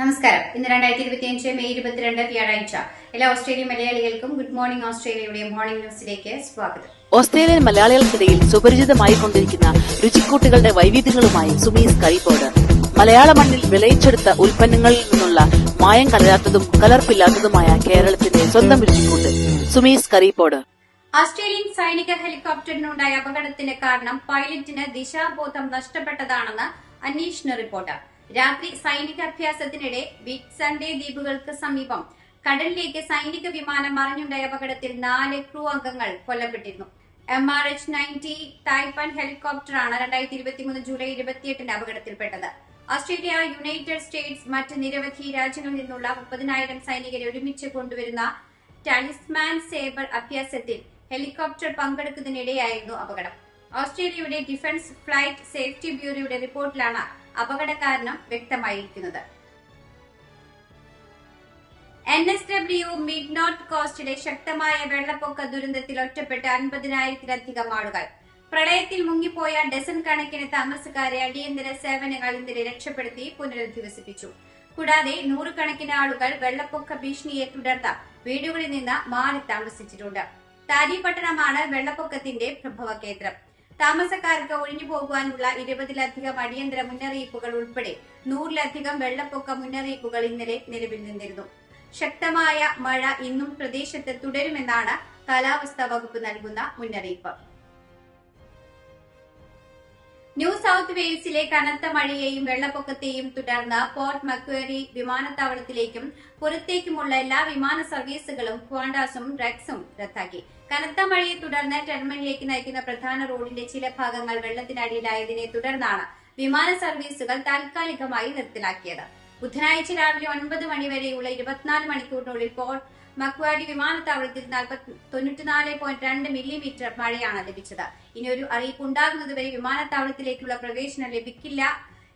നമസ്കാരം. ഇന്ന് രണ്ടായിരത്തി ഇരുപത്തി അഞ്ച് മെയ് ഇരുപത്തിരണ്ട് വ്യാഴാഴ്ച. എല്ലാ ഓസ്ട്രേലിയ മലയാളികൾക്കും ഗുഡ് മോർണിംഗ് ഓസ്ട്രേലിയയുടെ മോർണിംഗ് ന്യൂസിലേക്ക് സ്വാഗതം. ഓസ്ട്രേലിയൻ മലയാളികൾക്കിടയിൽ സുപരിചിതമായി കൊണ്ടിരിക്കുന്ന രുചിക്കൂട്ടുകളുടെ വൈവിധ്യങ്ങളുമായി സുമീസ് കൈപോട് മലയാള മണ്ണിൽ വിളയിച്ചെടുത്ത ഉൽപ്പന്നങ്ങളിൽ നിന്നുള്ള മായം കലരാത്തതും കലർപ്പില്ലാത്തതുമായ കേരളത്തിന്റെ സ്വന്തം രുചിക്കൂട്ട് സുമീസ് കറിപ്പോട് ഓസ്ട്രേലിയൻ സൈനിക ഹെലികോപ്റ്ററിനുണ്ടായ അപകടത്തിന്റെ കാരണം പൈലറ്റിന് ദിശാബോധം നഷ്ടപ്പെട്ടതാണെന്ന് അന്വേഷണ റിപ്പോർട്ട്. രാത്രി സൈനിക അഭ്യാസത്തിനിടെ ബിഗ് സൺഡേ ദ്വീപുകൾക്ക് സമീപം കടലിലേക്ക് സൈനിക വിമാനം മറിഞ്ഞുണ്ടായ അപകടത്തിൽ നാല് ക്രൂ അംഗങ്ങൾ കൊല്ലപ്പെട്ടിരുന്നു. M R H ninety Taipan ഹെലികോപ്റ്ററാണ് രണ്ടായിരത്തി ഇരുപത്തിമൂന്ന് ജൂലൈ ഇരുപത്തിയെട്ടിന് അപകടത്തിൽപ്പെട്ടത്. ഓസ്ട്രേലിയ യുണൈറ്റഡ് സ്റ്റേറ്റ്സ് മറ്റ് നിരവധി രാജ്യങ്ങളിൽ നിന്നുള്ള മുപ്പതിനായിരം സൈനികരെ ഒരുമിച്ച് കൊണ്ടുവരുന്ന ടാലിസ്മാൻ സേബർ അഭ്യാസത്തിൽ ഹെലികോപ്റ്റർ പങ്കെടുക്കുന്നതിനിടെയായിരുന്നു അപകടം. ഓസ്ട്രേലിയയുടെ ഡിഫൻസ് ഫ്ലൈറ്റ് സേഫ്റ്റി ബ്യൂറോയുടെ റിപ്പോർട്ടിലാണ് അപകട കാരണം വ്യക്തമായിരിക്കുന്നത്. N S W mid north കോസ്റ്റിലെ ശക്തമായ വെള്ളപ്പൊക്ക ദുരന്തത്തിൽ ഒറ്റപ്പെട്ട അൻപതിനായിരത്തിലധികം ആളുകൾ. പ്രളയത്തിൽ മുങ്ങിപ്പോയ ഡസൻ കണക്കിന് താമസക്കാരെ അടിയന്തര സേവനങ്ങൾ ഇന്നലെ രക്ഷപ്പെടുത്തി പുനരധിവസിപ്പിച്ചു. കൂടാതെ നൂറുകണക്കിന് ആളുകൾ വെള്ളപ്പൊക്ക ഭീഷണിയെ തുടർന്ന് വീടുകളിൽ നിന്ന് മാറി താമസിച്ചിട്ടുണ്ട്. താരി പട്ടണമാണ് വെള്ളപ്പൊക്കത്തിന്റെ പ്രഭവ കേന്ദ്രം താമസക്കാർക്ക് ഒഴിഞ്ഞു പോകുവാനുള്ള ഇരുപതിലധികം അടിയന്തര മുന്നറിയിപ്പുകൾ ഉൾപ്പെടെ നൂറിലധികം വെള്ളപ്പൊക്ക മുന്നറിയിപ്പുകൾ ഇന്നലെ നിലവിൽ നിന്നിരുന്നു. ശക്തമായ മഴ ഇന്നും പ്രദേശത്ത് തുടരുമെന്നാണ് കാലാവസ്ഥാ വകുപ്പ് നൽകുന്ന മുന്നറിയിപ്പ്. ന്യൂ സൗത്ത് വെയിൽസിലെ കനത്ത മഴയെയും വെള്ളപ്പൊക്കത്തെയും തുടർന്ന് പോർട്ട് മക്വേറി വിമാനത്താവളത്തിലേക്കും പുറത്തേക്കുമുള്ള എല്ലാ വിമാന സർവീസുകളും ക്വാണ്ടാസും റെക്സും റദ്ദാക്കി. കനത്ത മഴയെ തുടർന്ന് ടെർമിനലിലേക്ക് നയിക്കുന്ന പ്രധാന റോഡിന്റെ ചില ഭാഗങ്ങൾ വെള്ളത്തിനടിയിലായതിനെ തുടർന്നാണ് വിമാന സർവീസുകൾ താൽക്കാലികമായി നിർത്തലാക്കിയത്. ബുധനാഴ്ച രാവിലെ ഒൻപത് മണിവരെയുള്ള ഇരുപത്തിനാല് മണിക്കൂറിനുള്ളിൽ പോർട്ട് മക്വാഡി വിമാനത്താവളത്തിൽ തൊണ്ണൂറ്റിനാല് പോയിന്റ് രണ്ട് മില്ലിമീറ്റർ മഴയാണ് ലഭിച്ചത്. ഇനി ഒരു അറിയിപ്പ് ഉണ്ടാകുന്നതുവരെ വിമാനത്താവളത്തിലേക്കുള്ള പ്രവേശനം ലഭിക്കില്ല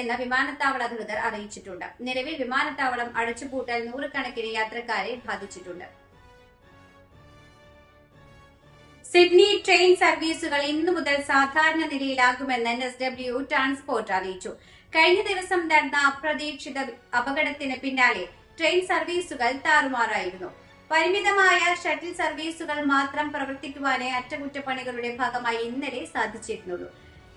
എന്ന് വിമാനത്താവള അധികൃതർ അറിയിച്ചിട്ടുണ്ട്. നിലവിൽ വിമാനത്താവളം അടച്ചുപൂട്ടാൻ നൂറുകണക്കിന് യാത്രക്കാരെ ബാധിച്ചിട്ടുണ്ട്. സിഡ്നി ട്രെയിൻ സർവീസുകൾ ഇന്നു മുതൽ സാധാരണ നിലയിലാകുമെന്ന് എൻ എസ് ഡബ്ല്യു ട്രാൻസ്പോർട്ട് അറിയിച്ചു. കഴിഞ്ഞ ദിവസം നടന്ന അപ്രതീക്ഷിത അപകടത്തിന് പിന്നാലെ ട്രെയിൻ സർവീസുകൾ താറുമാറായിരുന്നു. പരിമിതമായ ഷട്ടിൽ സർവീസുകൾ മാത്രം പ്രവർത്തിക്കുവാനേ അറ്റകുറ്റപ്പണികളുടെ ഭാഗമായി ഇന്നലെ സാധിച്ചിരുന്നുള്ളൂ.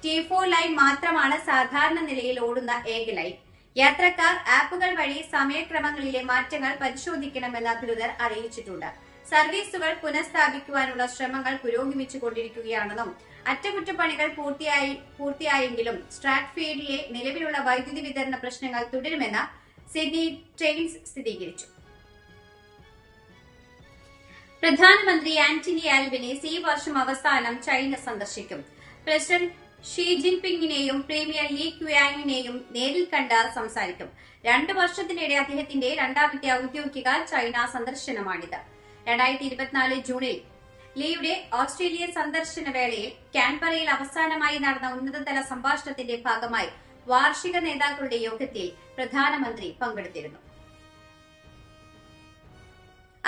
ടി ഫോർ ലൈൻ മാത്രമാണ് സാധാരണ നിലയിൽ ഓടുന്ന ഏക ലൈൻ. യാത്രക്കാർ ആപ്പുകൾ വഴി സമയക്രമങ്ങളിലെ മാറ്റങ്ങൾ പരിശോധിക്കണമെന്ന് അധികൃതർ അറിയിച്ചിട്ടുണ്ട്. സർവീസുകൾ പുനഃസ്ഥാപിക്കുവാനുള്ള ശ്രമങ്ങൾ പുരോഗമിച്ചു കൊണ്ടിരിക്കുകയാണെന്നും അറ്റകുറ്റപ്പണികൾ പൂർത്തിയായി പൂർത്തിയായെങ്കിലും സ്ട്രാറ്റ്ഫീൽഡിലെ നിലവിലുള്ള വൈദ്യുതി വിതരണ പ്രശ്നങ്ങൾ തുടരുമെന്ന് സിഡ്നി ട്രെയിൻസ് സ്ഥിരീകരിച്ചു. പ്രധാനമന്ത്രി ആന്റണി ആൽബനീസ് ഈ വർഷം അവസാനം ചൈന സന്ദർശിക്കും. പ്രസിഡന്റ് ഷീ ജിൻപിങ്ങിനെയും പ്രീമിയർ ലീ ക്യുയാങ്ങിനെയും നേരിൽ കണ്ട് സംസാരിക്കും. രണ്ടു വർഷത്തിനിടെ അദ്ദേഹത്തിന്റെ രണ്ടാമത്തെ ഔദ്യോഗിക ചൈന സന്ദർശനമാണിത്. രണ്ടായിരത്തി ഇരുപത്തിനാല് ജൂണിൽ ലീയുടെ ഓസ്ട്രേലിയ സന്ദർശന വേളയിൽ കാൻബറയിൽ അവസാനമായി നടന്ന ഉന്നതതല സംഭാഷണത്തിന്റെ ഭാഗമായി വാർഷിക നേതാക്കളുടെ യോഗത്തിൽ പ്രധാനമന്ത്രി പങ്കെടുത്തിരുന്നു.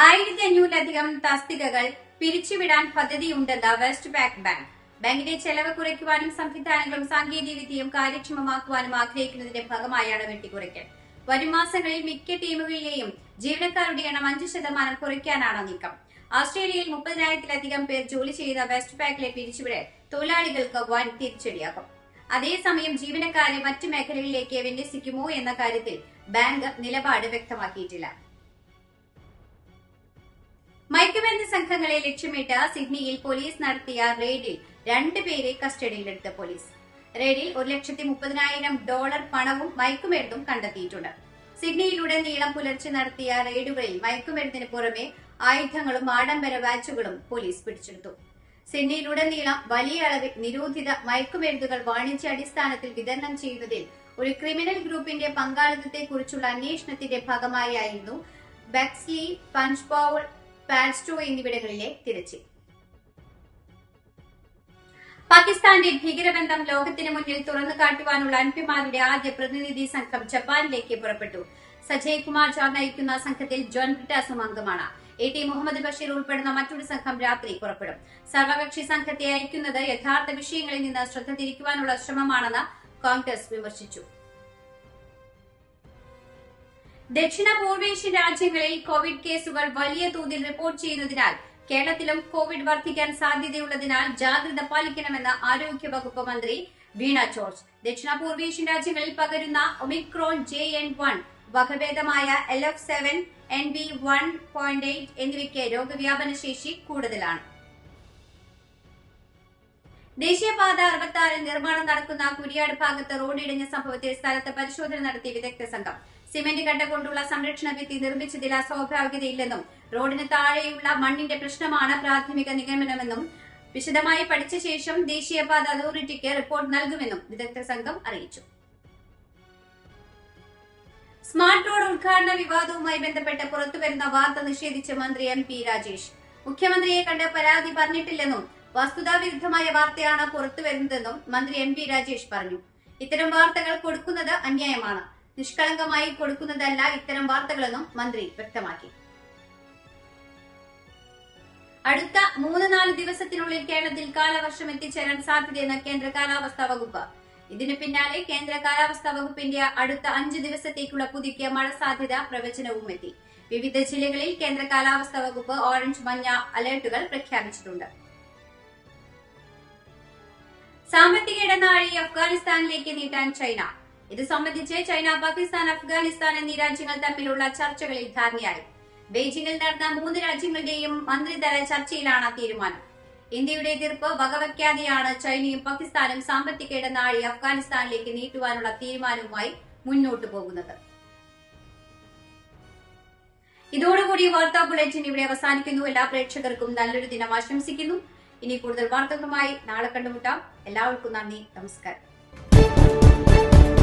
ആയിരത്തി അഞ്ഞൂറിലധികം തസ്തികകൾ പിരിച്ചുവിടാൻ പദ്ധതിയുണ്ടെന്ന് വെസ്റ്റ് ബാങ്ക് ബാങ്ക്. ബാങ്കിന്റെ ചെലവ് കുറയ്ക്കുവാനും സംവിധാനങ്ങളും സാങ്കേതിക വിദ്യയും കാര്യക്ഷമമാക്കുവാനും ആഗ്രഹിക്കുന്നതിന്റെ ഭാഗമായാണ് വെട്ടിക്കുറയ്ക്കൽ. വരും മാസങ്ങളിൽ മിക്ക ടീമുകളിലെയും ജീവനക്കാരുടെ എണ്ണം അഞ്ച് ശതമാനം കുറയ്ക്കാനാണ് നീക്കം. ഓസ്ട്രേലിയയിൽ മുപ്പതിനായിരത്തിലധികം പേർ ജോലി ചെയ്ത വെസ്റ്റ് ബാങ്കിലെ പിരിച്ചുവിടൽ തൊഴിലാളികൾക്ക് വൻ തിരിച്ചടിയാകും. അതേസമയം ജീവനക്കാരെ മറ്റു മേഖലകളിലേക്ക് വിന്യസിക്കുമോ എന്ന കാര്യത്തിൽ ബാങ്ക് നിലപാട് വ്യക്തമാക്കിയിട്ടില്ല. മയക്കുമരുന്ന് സംഘങ്ങളെ ലക്ഷ്യമിട്ട് സിഡ്നിയിൽ പോലീസ് നടത്തിയ റെയ്ഡിൽ രണ്ടുപേരെ കസ്റ്റഡിയിലെടുത്ത പോലീസ്. റെയ്ഡിൽ ഒരു ലക്ഷത്തി മുപ്പതിനായിരം ഡോളർ പണവും മയക്കുമരുന്നും കണ്ടെത്തിയിട്ടുണ്ട്. സിഡ്നിയിലുടനീളം പുലർച്ചെ നടത്തിയ റെയ്ഡുകളിൽ മയക്കുമരുന്നിന് പുറമെ ആയുധങ്ങളും ആഡംബര വാച്ചുകളും പോലീസ് പിടിച്ചെടുത്തു. സിഡ്നിയിലുടനീളം വലിയ അളവിൽ നിരോധിത മയക്കുമരുന്നുകൾ വാണിജ്യാടിസ്ഥാനത്തിൽ വിതരണം ചെയ്യുന്നതിൽ ഒരു ക്രിമിനൽ ഗ്രൂപ്പിന്റെ പങ്കാളിത്തത്തെക്കുറിച്ചുള്ള അന്വേഷണത്തിന്റെ ഭാഗമായായിരുന്നു ബെക്സ്ലി പഞ്ച്ബൌൾ പാൽസ്റ്റോ എന്നിവിടങ്ങളിലെ തിരച്ചിൽ. പാകിസ്ഥാന്റെ ഭീകരബന്ധം ലോകത്തിന് മുന്നിൽ തുറന്നു കാട്ടുവാനുള്ള അൻപിമാരുടെ ആദ്യ പ്രതിനിധി സംഘം ജപ്പാനിലേക്ക് പുറപ്പെട്ടു. സജയ് കുമാർ ഝാ നയിക്കുന്ന സംഘത്തിൽ ജോൺ ബ്രിട്ടാസും അംഗമാണ്. എ ടി മുഹമ്മദ് ബഷീർ ഉൾപ്പെടുന്ന മറ്റൊരു സംഘം രാത്രി പുറപ്പെടും. സർവകക്ഷി സംഘത്തെ അയക്കുന്നത് യഥാർത്ഥ വിഷയങ്ങളിൽ നിന്ന് ശ്രദ്ധ തിരിക്കുവാനുള്ള ശ്രമമാണെന്ന് കോൺഗ്രസ് വിമർശിച്ചു. ദക്ഷിണ പൂർവേഷ്യൻ രാജ്യങ്ങളിൽ കോവിഡ് കേസുകൾ വലിയ തോതിൽ റിപ്പോർട്ട് ചെയ്യുന്നതിനാൽ കേരളത്തിലും കോവിഡ് വർദ്ധിക്കാൻ സാധ്യതയുള്ളതിനാൽ ജാഗ്രത പാലിക്കണമെന്ന് ആരോഗ്യ വകുപ്പ് മന്ത്രി വീണ ജോർജ്. ദക്ഷിണ പൂർവേഷ്യൻ രാജ്യങ്ങളിൽ പകരുന്ന Omicron J N one വകഭേദമായ L F seven N B one point eight എന്നിവയ്ക്ക് രോഗവ്യാപന ശേഷി കൂടുതലാണ്. ദേശീയപാത അറുപത്തി നിർമ്മാണം നടക്കുന്ന കുരിയാട് ഭാഗത്ത് റോഡ് ഇടിഞ്ഞ സംഭവത്തിൽ സ്ഥലത്ത് പരിശോധന നടത്തിയ വിദഗ്ധ സംഘം. സിമന്റ് കട്ട കൊണ്ടുള്ള സംരക്ഷണ ഭിത്തി നിർമ്മിച്ചതിൽ അസ്വാഭാവികതയില്ലെന്നും റോഡിന് താഴെയുള്ള മണ്ണിന്റെ പ്രശ്നമാണ് പ്രാഥമിക നിഗമനമെന്നും വിശദമായി പഠിച്ച ശേഷം ദേശീയപാത അതോറിറ്റിക്ക് റിപ്പോർട്ട് നൽകുമെന്നും വിദഗ്ധ സംഘം അറിയിച്ചു. സ്മാർട്ട് റോഡ് ഉദ്ഘാടന വിവാദവുമായി ബന്ധപ്പെട്ട് പുറത്തുവരുന്ന വാർത്ത നിഷേധിച്ച് മന്ത്രി എം പി രാജേഷ്. മുഖ്യമന്ത്രിയെ കണ്ട് പരാതി പറഞ്ഞിട്ടില്ലെന്നും വസ്തുതാവിരുദ്ധമായ വാർത്തയാണ് പുറത്തുവരുന്നതെന്നും മന്ത്രി എം പി രാജേഷ് പറഞ്ഞു. ഇത്തരം വാർത്തകൾ കൊടുക്കുന്നത് അന്യായമാണ്. നിഷ്കളങ്കമായി കൊടുക്കുന്നതല്ല ഇത്തരം വാർത്തകളെന്നും മന്ത്രി വ്യക്തമാക്കി. അടുത്ത മൂന്ന് നാല് ദിവസത്തിനുള്ളിൽ കേരളത്തിൽ കാലവർഷം എത്തിച്ചേരാൻ സാധ്യതയെന്ന് കേന്ദ്ര കാലാവസ്ഥാ വകുപ്പ്. ഇതിനു പിന്നാലെ കേന്ദ്ര കാലാവസ്ഥാ വകുപ്പിന്റെ അടുത്ത അഞ്ച് ദിവസത്തേക്കുള്ള പുതുക്കിയ മഴ സാധ്യത പ്രവചനവും എത്തി. വിവിധ ജില്ലകളിൽ കേന്ദ്ര കാലാവസ്ഥാ വകുപ്പ് ഓറഞ്ച് മഞ്ഞ അലേർട്ടുകൾ പ്രഖ്യാപിച്ചിട്ടുണ്ട്. സാമ്പത്തിക ഇടനാഴി അഫ്ഗാനിസ്ഥാനിലേക്ക് നീട്ടാൻ ചൈന. ഇത് സംബന്ധിച്ച് ചൈന പാകിസ്ഥാൻ അഫ്ഗാനിസ്ഥാൻ എന്നീ രാജ്യങ്ങൾ തമ്മിലുള്ള ചർച്ചകളിൽ ധാരണയായി. ബെയ്ജിംഗിൽ നടന്ന മൂന്ന് രാജ്യങ്ങളുടെയും മന്ത്രിതല ചർച്ചയിലാണ് തീരുമാനം. ഇന്ത്യയുടെ എതിർപ്പ് വകവയ്ക്കാതെയാണ് ചൈനയും പാകിസ്ഥാനും സാമ്പത്തിക ഇടനാഴി അഫ്ഗാനിസ്ഥാനിലേക്ക് നീട്ടുവാനുള്ള തീരുമാനവുമായി മുന്നോട്ട് പോകുന്നത്. ഇതോടുകൂടി വാർത്താ ബുള്ളറ്റിൻ ഇവിടെ അവസാനിക്കുന്നു. എല്ലാ പ്രേക്ഷകർക്കും നല്ലൊരു ദിനം ആശംസിക്കുന്നു. ഇനി കൂടുതൽ വാർത്തകളുമായി നാളെ കണ്ടുമുട്ടാം. എല്ലാവർക്കും നന്ദി. നമസ്കാരം.